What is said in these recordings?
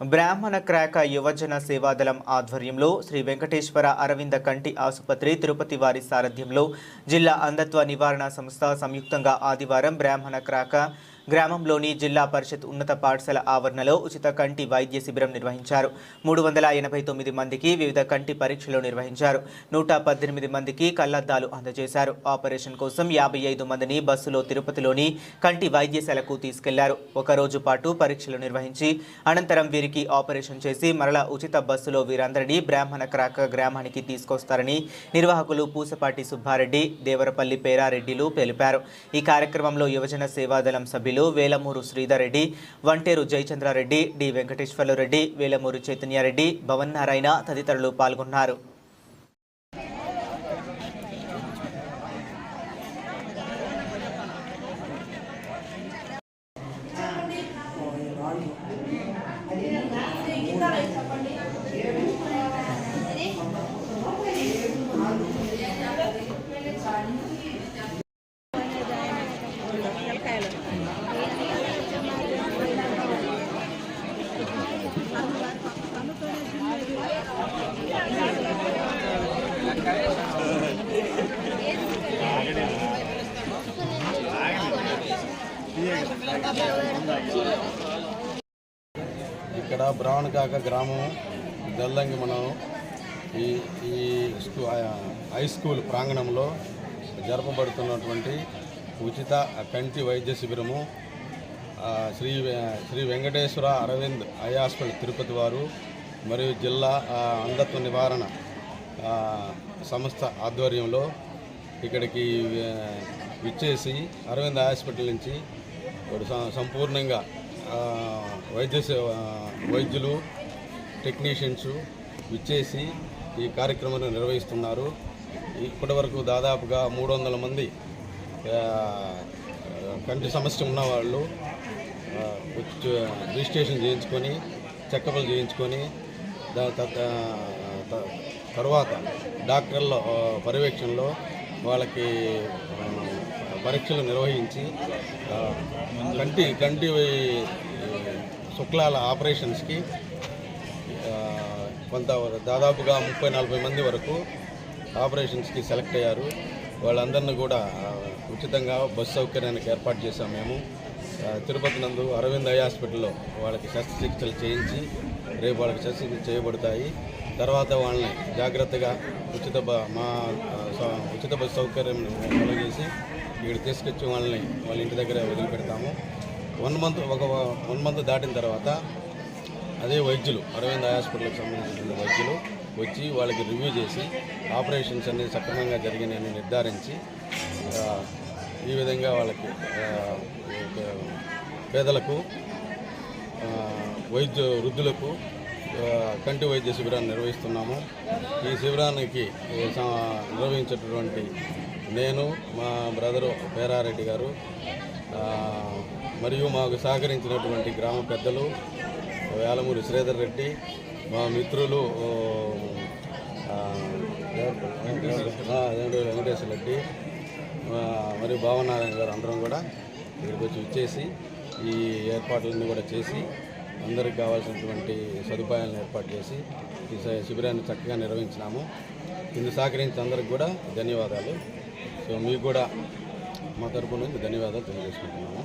బ్రాహ్మణ క్రాక యువజన సేవాదళం ఆధ్వర్యంలో శ్రీ వెంకటేశ్వర అరవింద కంటి ఆసుపత్రి తిరుపతి వారి సారథ్యంలో జిల్లా అంధత్వ నివారణ సంస్థ సంయుక్తంగా ఆదివారం బ్రాహ్మణ క్రాక గ్రామంలోని జిల్లా పరిషత్ ఉన్నత పాఠశాల ఆవరణలో ఉచిత కంటి వైద్య శిబిరం నిర్వహించారు. మూడు వందల ఎనభై తొమ్మిది మందికి వివిధ కంటి పరీక్షలు నిర్వహించారు. నూట పద్దెనిమిది మందికి కళ్ళద్దాలు అందజేశారు. ఆపరేషన్ కోసం యాభై ఐదు మందిని బస్సులో తిరుపతిలోని కంటి వైద్యశాలకు తీసుకెళ్ళారు. ఒకరోజు పాటు పరీక్షలు నిర్వహించి అనంతరం వీరికి ఆపరేషన్ చేసి మరలా ఉచిత బస్సులో వీరందరినీ బ్రాహ్మణ క్రాక గ్రామానికి తీసుకొస్తారని నిర్వాహకులు పూసపాటి సుబ్బారెడ్డి దేవరపల్లి పేరారెడ్డిలు తెలిపారు. ఈ కార్యక్రమంలో యువజన సేవాదళం సభ్యులు వేలమూరు శ్రీధర్ రెడ్డి వంటేరు జయచంద్రారెడ్డి డి వెంకటేశ్వర్లు రెడ్డి వేలమూరు చైతన్యారెడ్డి భవన్ నారాయణ తదితరులు పాల్గొన్నారు. ఇక్కడ బ్రాహ్మణకాక గ్రామం దల్లంగి మనం ఈ ఈ స్కూ హై స్కూల్ ప్రాంగణంలో జరపబడుతున్నటువంటి ఉచిత కంటి వైద్య శిబిరము శ్రీ శ్రీ వెంకటేశ్వర అరవింద్ ఐ హాస్పిటల్ తిరుపతి వారు మరియు జిల్లా అంధత్వ నివారణ సంస్థ ఆధ్వర్యంలో ఇక్కడికి విచ్చేసి అరవింద్ హాస్పిటల్ నుంచి సంపూర్ణంగా వైద్య వైద్యులు టెక్నీషియన్స్ విచ్చేసి ఈ కార్యక్రమాన్ని నిర్వహిస్తున్నారు. ఇప్పటి వరకు దాదాపుగా మూడు వందల మంది కంటి సమస్య ఉన్నవాళ్ళు రిజిస్ట్రేషన్ చేయించుకొని చెకప్లు చేయించుకొని త- తర్వాత డాక్టర్ల పర్యవేక్షణలో వాళ్ళకి పరీక్షలు నిర్వహించి కంటి కంటి శుక్లాల ఆపరేషన్స్కి కొంత దాదాపుగా ముప్పై నలభై మంది వరకు ఆపరేషన్స్కి సెలెక్ట్ అయ్యారు. వాళ్ళందరినీ కూడా ఉచితంగా బస్సు సౌకర్యానికి ఏర్పాటు చేశాం మేము. తిరుపతి నందు అరవింద్ ఐ హాస్పిటల్లో వాళ్ళకి శస్త్రచికిత్సలు చేయించి రేపు వాళ్ళకి శస్త్రచికిత్స చేయబడతాయి. తర్వాత వాళ్ళని జాగ్రత్తగా ఉచిత బ మా స- ఉచిత బస్సు సౌకర్యం కలుగజేసి ఇక్కడ తీసుకొచ్చి వాళ్ళని వాళ్ళ ఇంటి దగ్గర వదిలిపెడతాము. వన్ మంత్ ఒక వన్ మంత్ దాటిన తర్వాత అదే వైద్యులు అరవింద్ ఐ హాస్పిటల్కి సంబంధించిన వైద్యులు వచ్చి వాళ్ళకి రివ్యూ చేసి ఆపరేషన్స్ అనేది సక్రమంగా జరిగినాయని నిర్ధారించి ఈ విధంగా వాళ్ళకి పేదలకు వైద్య వృద్ధులకు కంటి వైద్య శిబిరాన్ని నిర్వహిస్తున్నాము. ఈ శిబిరానికి స- నిర్వహించేటటువంటి నేను మా బ్రదరు పేరారెడ్డి గారు మరియు మాకు సహకరించినటువంటి గ్రామ పెద్దలు వేలమూరి శ్రీధర్ రెడ్డి మా మిత్రులు వెంకటేశ్వర రెడ్డి మరి భావనారాయణ గారు అందరం కూడా ఇక్కడికి వచ్చి ఇచ్చేసి ఈ ఏర్పాట్లన్నీ కూడా చేసి అందరికి కావాల్సినటువంటి సదుపాయాలను ఏర్పాటు చేసి ఈ శిబిరాన్ని చక్కగా నిర్వహించినాము. ఇందు సహకరించిన అందరికి కూడా ధన్యవాదాలు. సో మీకు కూడా మా తరపు నుంచి ధన్యవాదాలు తెలియజేసుకుంటున్నాము.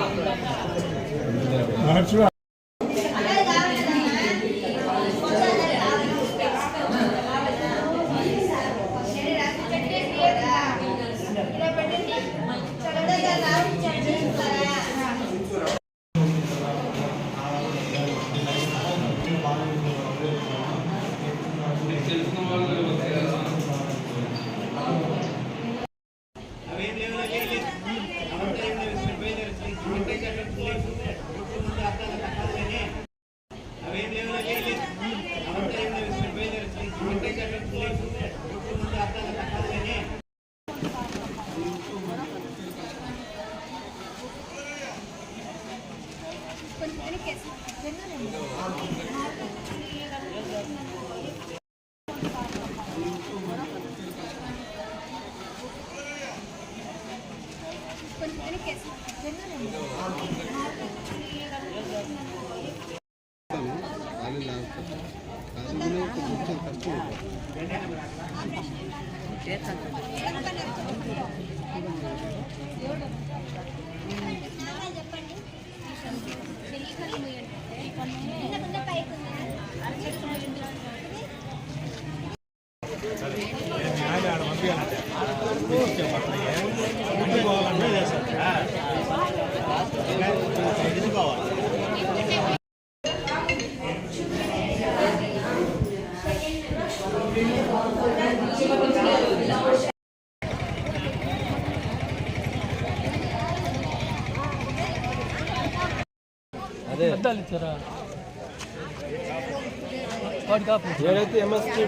আমি লাভ করতাম কাজগুলো তো করতে কষ্ট పంపించాలి అడ్డుకోవాలన్నా చేశారు అద్దాలు ఇచ్చారా? వాడికి ఏడైతే ఎంఎస్టీ